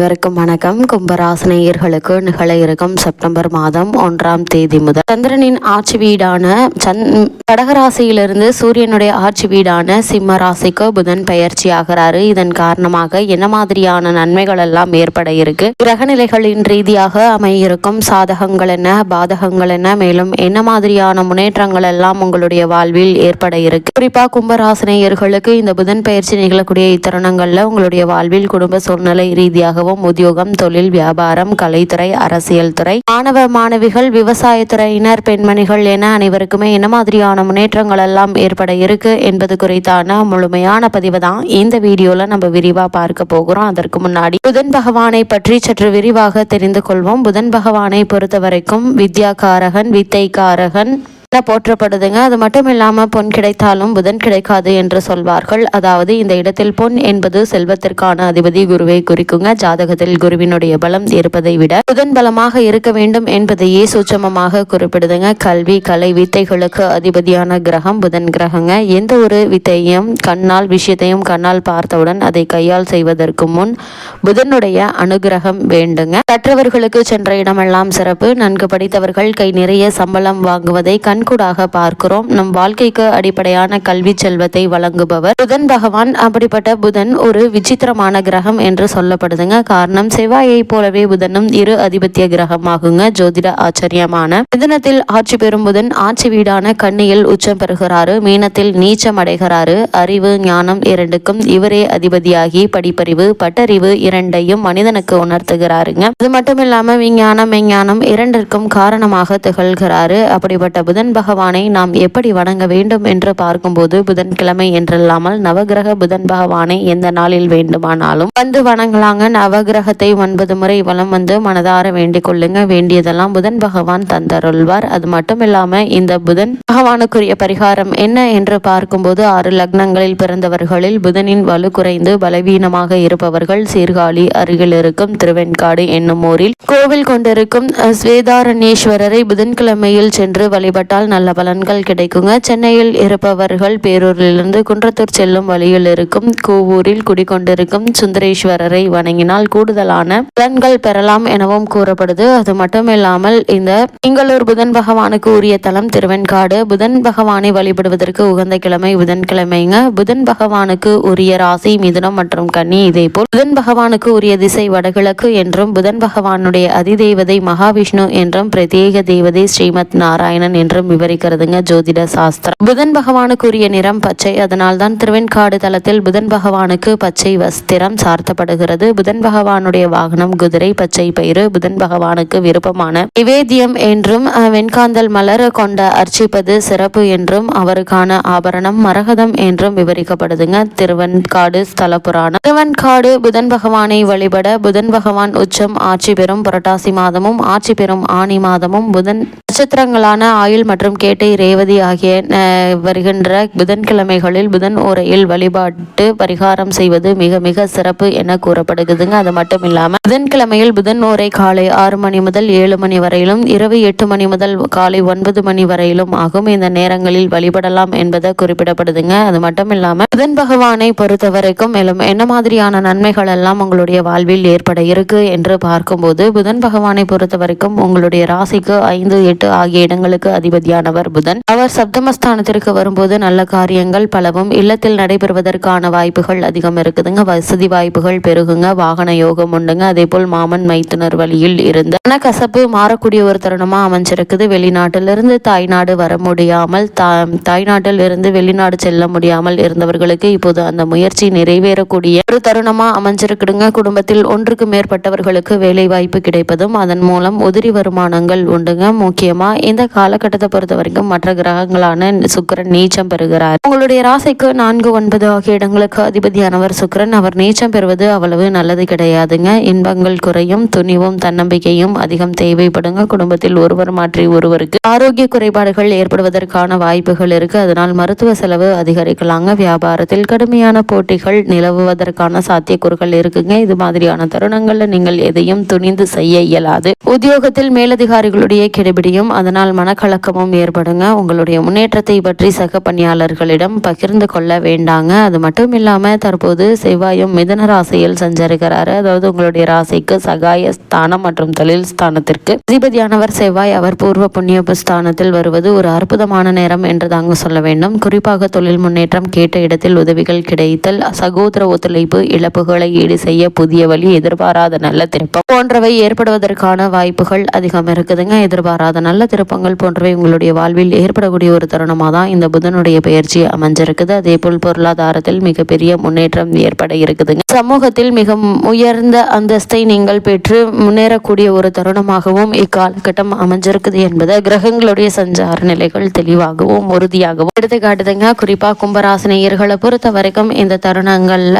இவருக்கும் வணக்கம். கும்பராசனையர்களுக்கு நிகழ இருக்கும் செப்டம்பர் மாதம் ஒன்றாம் தேதி முதல் சந்திரனின் ஆட்சி வீடான சந் கடகராசியிலிருந்து சூரியனுடைய ஆட்சி வீடான சிம்ம ராசிக்கு புதன் பயிற்சி ஆகிறாரு. இதன் காரணமாக என்ன மாதிரியான நன்மைகள் எல்லாம் ஏற்பட இருக்கு? கிரகநிலைகளின் ரீதியாக அமையிருக்கும் சாதகங்கள் என்ன பாதகங்கள் என்ன மேலும் என்ன மாதிரியான முன்னேற்றங்கள் எல்லாம் உங்களுடைய வாழ்வில் ஏற்பட இருக்கு? குறிப்பா கும்பராசினியர்களுக்கு இந்த புதன் பயிற்சி நிகழக்கூடிய இத்தருணங்கள்ல உங்களுடைய வாழ்வில் குடும்ப சூழ்நிலை ரீதியாக ரீதியாகவும் உத்தியோகம் தொழில் வியாபாரம் கலைத்துறை அரசியல் துறை மாணவ மாணவிகள் விவசாயத்துறையினர் பெண்மணிகள் என அனைவருக்குமே என்ன மாதிரியான முன்னேற்றங்கள் எல்லாம் ஏற்பட இருக்கு என்பது குறித்தான முழுமையான பதிவு தான் இந்த வீடியோல நம்ம விரிவா பார்க்க போகிறோம். அதற்கு முன்னாடி புதன் பகவானை பற்றி சற்று விரிவாக தெரிந்து கொள்வோம். புதன் பகவானை பொறுத்த வரைக்கும் வித்யாகாரகன் வித்தைக்காரகன் என போற்றப்படுதுங்க. அது மட்டும் இல்லாமல் பொன் கிடைத்தாலும் புதன் கிடைக்காது என்று சொல்வார்கள். அதாவது இந்த இடத்தில் பொன் என்பது செல்வத்திற்கான அதிபதி குருவை குறிக்குங்க. ஜாதகத்தில் குருவினுடைய பலம் இருப்பதை விட புதன் பலமாக இருக்க வேண்டும் என்பதையே சூட்சமமாக குறிப்பிடுதுங்க. கல்வி கலை வித்தைகளுக்கு அதிபதியான கிரகம் புதன் கிரகங்க. எந்த ஒரு வித்தையும் கண்ணால் விஷயத்தையும் கண்ணால் பார்த்தவுடன் அதை கையால் செய்வதற்கு முன் புதனுடைய அனுகிரகம் வேண்டுங்க. கற்றவர்களுக்கு சென்ற இடமெல்லாம் சிறப்பு. நன்கு படித்தவர்கள் கை நிறைய சம்பளம் வாங்குவதை கண் கண்கூடாக பார்க்கிறோம். நம் வாழ்க்கைக்கு அடிப்படையான கல்வி செல்வத்தை வழங்குபவர். புதன் பகவான் அப்படிப்பட்ட புதன் ஒரு விசித்திரமான கிரகம் என்று சொல்லப்படுதுங்க. காரணம் செவ்வாயை போலவே புதனும் இரு அதிபத்திய கிரகமாகுங்க. ஜோதிட ஆச்சரியமான. மிதனத்தில் ஆட்சி பெறும் புதன் ஆட்சி வீடான கண்ணியில் உச்சம் பெறுகிறாரு. மீனத்தில் நீச்சம் அடைகிறாரு. அறிவு ஞானம் இரண்டுக்கும் இவரே அதிபதியாகி படிப்பறிவு பட்டறிவு இரண்டையும் மனிதனுக்கு உணர்த்துகிறாருங்க. அது மட்டும் இல்லாம விஞ்ஞானம் மெஞ்ஞானம் இரண்டிற்கும் காரணமாக திகழ்கிறாரு. அப்படிப்பட்ட புதன் பகவானை நாம் எப்படி வணங்க வேண்டும் என்று பார்க்கும்போது புதன்கிழமை என்றில்லாமல் நவகிரக புதன் பகவானை எந்த நாளில் வேண்டுமானாலும் வந்து வணங்கலாங்க. நவகிரகத்தை ஒன்பது முறை வலம் வந்து மனதார வேண்டிக் கொள்ளுங்க. வேண்டியதெல்லாம் புதன் பகவான் தந்தருள்வார். அது மட்டும் இல்லாம இந்த புதன் பகவானுக்குரிய பரிகாரம் என்ன என்று பார்க்கும்போது ஆறு லக்னங்களில் பிறந்தவர்களில் புதனின் வலு குறைந்து பலவீனமாக இருப்பவர்கள் சீர்காழி அருகில் இருக்கும் திருவெண்காடு என்னும் ஊரில் கோவில் கொண்டிருக்கும் ஸ்வேதாரணேஸ்வரரை ஸ்வேதாரண்யேஸ்வரரை புதன்கிழமையில் சென்று பார்த்தால் நல்ல பலன்கள் கிடைக்குங்க. சென்னையில் இருப்பவர்கள் பேரூரிலிருந்து குன்றத்தூர் செல்லும் வழியில் இருக்கும் கூவூரில் குடிக்கொண்டிருக்கும் சுந்தரேஸ்வரரை வணங்கினால் கூடுதலான பலன்கள் பெறலாம் எனவும் கூறப்படுது. அது மட்டும் இல்லாமல் இந்த திங்களூர் புதன் பகவானுக்கு உரிய தலம் திருவெண்காடு புதன் பகவானை வழிபடுவதற்கு உகந்த கிழமை புதன்கிழமைங்க. புதன் பகவானுக்கு உரிய ராசி மிதுனம் மற்றும் கன்னி இதேபோல் புதன் பகவானுக்கு உரிய திசை வடகிழக்கு என்றும் புதன் பகவானுடைய அதிதேவதை மகாவிஷ்ணு என்றும் பிரத்யேக தேவதை ஸ்ரீமத் நாராயணன் என்றும் விவரிக்கிறதுங்க ஜோதிட சாஸ்திரம். புதன் பகவானுக்குரிய நிறம் பச்சை. அதனால் தான் திருவெண்காடு தலத்தில் புதன் பகவானுக்கு பச்சை வஸ்திரம் சார்த்தப்படுகிறது. புதன் பகவானுடைய வாகனம் குதிரை பச்சை பயிறு. புதன் பகவானுக்கு விருப்பமான நிவேத்தியம் என்றும் வெண்காந்தல் மலர் கொண்ட அர்ச்சிப்பது சிறப்பு என்றும் அவருக்கான ஆபரணம் மரகதம் என்றும் விவரிக்கப்படுதுங்க. திருவெண்காடு ஸ்தல புராணம். திருவெண்காடு புதன் பகவானை வழிபட புதன் பகவான் உச்சம் ஆட்சி பெறும் புரட்டாசி மாதமும் ஆட்சி பெறும் ஆனி மாதமும் புதன் நட்சத்திரங்களான ஆயுள் மற்றும் கேட்டை ரேவதி ஆகிய வருகின்ற புதன்கிழமைகளில் புதன் உரையில் வழிபாட்டு பரிகாரம் செய்வது மிக மிக சிறப்பு என கூறப்படுகுதுங்க அது மட்டும் இல்லாமல் புதன்கிழமையில் புதன் ஓரை காலை ஆறு மணி முதல் ஏழு மணி வரையிலும் இரவு எட்டு மணி முதல் காலை ஒன்பது மணி வரையிலும் ஆகும். இந்த நேரங்களில் வழிபடலாம் என்பதை குறிப்பிடப்படுதுங்க. அது மட்டும் இல்லாமல் புதன் பகவானை பொறுத்த வரைக்கும் மேலும் என்ன மாதிரியான நன்மைகள் எல்லாம் உங்களுடைய வாழ்வில் ஏற்பட இருக்கு என்று பார்க்கும்போது புதன் பகவானை பொறுத்த வரைக்கும் உங்களுடைய ராசிக்கு ஐந்து எட்டு ஆகிய இடங்களுக்கு அதிபதியானவர் புதன். அவர் சப்தமஸ்தானத்திற்கு வரும்போது நல்ல காரியங்கள் பலவும் இல்லத்தில் நடைபெறுவதற்கான வாய்ப்புகள் அதிகம் இருக்குதுங்க. வசதி வாய்ப்புகள் பெருகுங்க. வாகன யோகம் உண்டுங்க. அதே போல் மாமன் மைத்துனர் வழியில் இருந்து கசப்பு மாறக்கூடிய ஒரு தருணமா அமைஞ்சிருக்குது. வெளிநாட்டிலிருந்து தாய்நாடு வர முடியாமல் தா தாய்நாட்டில் இருந்து வெளிநாடு செல்ல முடியாமல் இருந்தவர்களுக்கு இப்போது அந்த முயற்சி நிறைவேறக்கூடிய ஒரு தருணமா அமைஞ்சிருக்குதுங்க. குடும்பத்தில் ஒன்றுக்கு மேற்பட்டவர்களுக்கு வேலை வாய்ப்பு கிடைப்பதும் அதன் மூலம் உதிரி வருமானங்கள் உண்டுங்க. முக்கியம் இந்த காலகட்டத்தை பொறுத்த வரைக்கும் மற்ற கிரகங்களான சுக்கிரன் நீச்சம் பெறுகிறார். உங்களுடைய ராசிக்கு நான்கு ஒன்பது ஆகிய இடங்களுக்கு அதிபதியானவர் சுக்கிரன். அவர் நீச்சம் பெறுவது அவ்வளவு நல்லது கிடையாதுங்க. இன்பங்கள் குறையும் துணிவும் தன்னம்பிக்கையும் அதிகம் தேவைப்படுங்க. குடும்பத்தில் ஒருவர் மாற்றி ஒருவருக்கு ஆரோக்கிய குறைபாடுகள் ஏற்படுவதற்கான வாய்ப்புகள் இருக்கு. அதனால் மருத்துவ செலவு அதிகரிக்கலாங்க. வியாபாரத்தில் கடுமையான போட்டிகள் நிலவுவதற்கான சாத்தியக்கூறுகள் இருக்குங்க. இது மாதிரியான தருணங்கள்ல நீங்கள் எதையும் துணிந்து செய்ய இயலாது. உத்தியோகத்தில் மேலதிகாரிகளுடைய கெடுபிடியும் ஏற்படும் அதனால் மனக்கலக்கமும் ஏற்படுங்க. உங்களுடைய முன்னேற்றத்தை பற்றி சக பணியாளர்களிடம் பகிர்ந்து கொள்ள வேண்டாங்க. அது மட்டும் இல்லாமல் தற்போது செவ்வாயும் மிதன ராசியில் சஞ்சரிக்கிறாரு. அதாவது உங்களுடைய ராசிக்கு சகாய ஸ்தானம் மற்றும் தொழில் ஸ்தானத்திற்கு. அதிபதியானவர் செவ்வாய் அவர் பூர்வ புண்ணிய ஸ்தானத்தில் வருவது ஒரு அற்புதமான நேரம் என்று தாங்க சொல்ல வேண்டும். குறிப்பாக தொழில் முன்னேற்றம் கேட்ட இடத்தில் உதவிகள் கிடைத்தல் சகோதர ஒத்துழைப்பு இழப்புகளை ஈடு செய்ய புதிய வழி எதிர்பாராத நல்ல திருப்பம் போன்றவை ஏற்படுவதற்கான வாய்ப்புகள் அதிகம் இருக்குதுங்க. எதிர்பாராத நல்ல திருப்பங்கள் போன்றவை உங்களுடைய வாழ்வில் ஏற்படக்கூடிய ஒரு தருணமாக தான் இந்த புதனுடைய பயிற்சி அமைஞ்சிருக்குது. அதே போல் பொருளாதாரத்தில் மிகப்பெரிய முன்னேற்றம் ஏற்பட இருக்குதுங்க. சமூகத்தில் மிக உயர்ந்த அந்தஸ்தை நீங்கள் பெற்று முன்னேறக்கூடிய ஒரு தருணமாகவும் இக்காலகட்டம் அமைஞ்சிருக்குது என்பதை கிரகங்களுடைய சஞ்சார நிலைகள் தெளிவாகவும் உறுதியாகவும் எடுத்துக்காட்டுதுங்க. குறிப்பாக கும்பராசினியர்களை பொறுத்த வரைக்கும் இந்த தருணங்கள்ல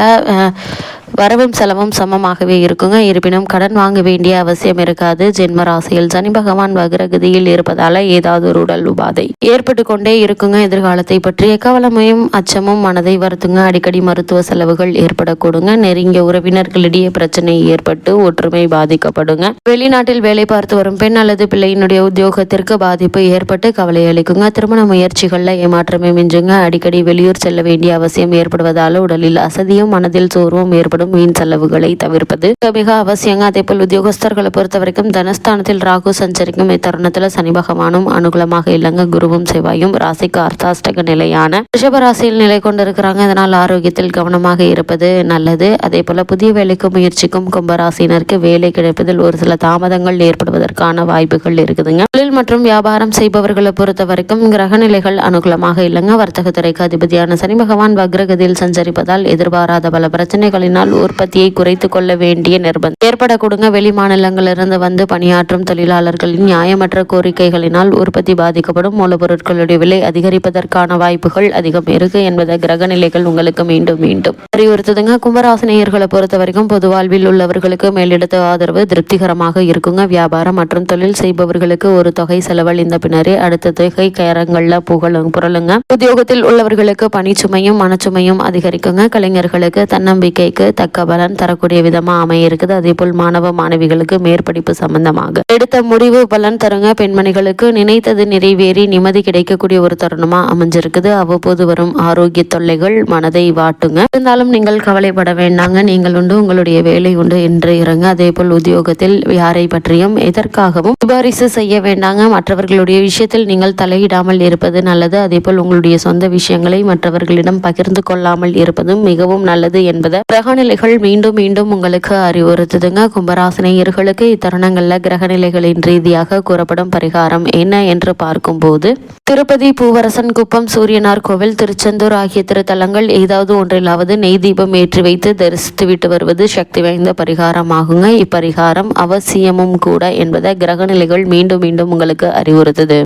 வரவும் செலவும் சமமாகவே இருக்குங்க. இருப்பினும் கடன் வாங்க வேண்டிய அவசியம் இருக்காது. ஜென்ம ராசியில் சனி பகவான் வக்ரகதியில் இருப்பதால ஏதாவது ஒரு உடல் உபாதை ஏற்பட்டு கொண்டே இருக்குங்க. எதிர்காலத்தை பற்றிய கவலமையும் அச்சமும் மனதை வருத்துங்க. அடிக்கடி மருத்துவ செலவுகள் ஏற்படக்கூடுங்க நெருங்கிய உறவினர்களிடையே பிரச்சனை ஏற்பட்டு ஒற்றுமை பாதிக்கப்படுங்க. வெளிநாட்டில் வேலை பார்த்து வரும் பெண் அல்லது பிள்ளையினுடைய உத்தியோகத்திற்கு பாதிப்பு ஏற்பட்டு கவலை அளிக்குங்க. திருமண முயற்சிகள்ல ஏமாற்றமே மிஞ்சுங்க. அடிக்கடி வெளியூர் செல்ல வேண்டிய அவசியம் ஏற்படுவதால உடலில் அசதியும் மனதில் சோர்வும் ஏற்படும் வீண் செலவுகளை தவிர்ப்பது மிக அவசியங்க. அதே போல் உத்தியோகஸ்தர்களை பொறுத்த வரைக்கும் தனஸ்தானத்தில் ராகு சஞ்சரிக்கும் இத்தருணத்துல சனி பகவானும் அனுகூலமாக இல்லைங்க. குருவும் செவ்வாயும் ராசிக்கு அர்த்தாஷ்டக நிலையான ரிஷப ராசியில் நிலை கொண்டிருக்கிறாங்க. இதனால் ஆரோக்கியத்தில் கவனமாக இருப்பது நல்லது. அதே போல புதிய வேலைக்கு முயற்சிக்கும் கும்பராசினருக்கு வேலை கிடைப்பதில் ஒரு சில தாமதங்கள் ஏற்படுவதற்கான வாய்ப்புகள் இருக்குதுங்க. தொழில் மற்றும் வியாபாரம் செய்பவர்களை பொறுத்த வரைக்கும் கிரக நிலைகள் அனுகூலமாக இல்லைங்க. வர்த்தகத்துறைக்கு அதிபதியான சனி பகவான் வக்ரகதியில் சஞ்சரிப்பதால் எதிர்பாராத பல பிரச்சனைகளினால் உற்பத்தியை குறைத்து கொள்ள வேண்டிய நிர்பந்தம். ஏற்படக்கூடுங்க வெளி மாநிலங்களிலிருந்து வந்து பணியாற்றும் தொழிலாளர்களின் நியாயமற்ற கோரிக்கைகளினால் உற்பத்தி பாதிக்கப்படும். மூலப்பொருட்களுடைய விலை அதிகரிப்பதற்கான வாய்ப்புகள் அதிகம் இருக்கு என்பதை கிரக நிலைகள் உங்களுக்கு மீண்டும் மீண்டும் அறிவுறுத்துதுங்க. கும்பராசினியர்களை பொறுத்த வரைக்கும் பொது வாழ்வில் உள்ளவர்களுக்கு மேலிடத்த ஆதரவு திருப்திகரமாக இருக்குங்க. வியாபாரம் மற்றும் தொழில் செய்பவர்களுக்கு ஒரு தொகை செலவழிந்த பின்னரே அடுத்த தொகை கரங்கள்ல புகழும் புரளுங்க. உத்தியோகத்தில் உள்ளவர்களுக்கு பணிச்சுமையும் மனச்சுமையும் அதிகரிக்குங்க. கலைஞர்களுக்கு தன்னம்பிக்கைக்கு தக்க பலன் தரக்கூடிய விதமாக அமைய இருக்குது அதே போல் மாணவ மாணவிகளுக்கு மேற்படிப்பு சம்பந்தமாக. எடுத்த முடிவு பலன் தருங்க. பெண்மணிகளுக்கு நினைத்தது நிறைவேறி நிம்மதி கிடைக்கக்கூடிய ஒரு தருணமா அமைஞ்சிருக்குது. அவ்வப்போது வரும் ஆரோக்கிய தொல்லைகள் மனதை வாட்டுங்க. இருந்தாலும் நீங்கள் கவலைப்பட வேண்டாங்க. நீங்கள் உண்டு உங்களுடைய வேலை உண்டு என்று இறங்க. அதே போல் உத்தியோகத்தில் யாரை பற்றியும் எதற்காகவும் சிபாரிசு செய்ய வேண்டாங்க. மற்றவர்களுடைய விஷயத்தில் நீங்கள் தலையிடாமல் இருப்பது நல்லது. அதே போல் உங்களுடைய சொந்த விஷயங்களை மற்றவர்களிடம் பகிர்ந்து கொள்ளாமல் இருப்பதும் மிகவும் நல்லது என்பதை கிரகநிலைகள் மீண்டும் மீண்டும் உங்களுக்கு அறிவுறுத்துதுங்க. கும்பராசினியர்களுக்கு இத்தருணங்கள்ல கிரகநிலைகளின் ரீதியாக கூறப்படும் பரிகாரம் என்ன என்று பார்க்கும்போது திருப்பதி பூவரசன் குப்பம் சூரியனார் கோவில் திருச்செந்தூர் ஆகிய திருத்தலங்கள் ஏதாவது ஒன்றிலாவது நெய் தீபம் ஏற்றி வைத்து தரிசித்து விட்டு வருவது சக்தி வாய்ந்த பரிகாரமாகுங்க. இப்பரிகாரம் அவசியமும் கூட என்பதை கிரகநிலைகள் மீண்டும் மீண்டும் உங்களுக்கு அறிவுறுத்துது.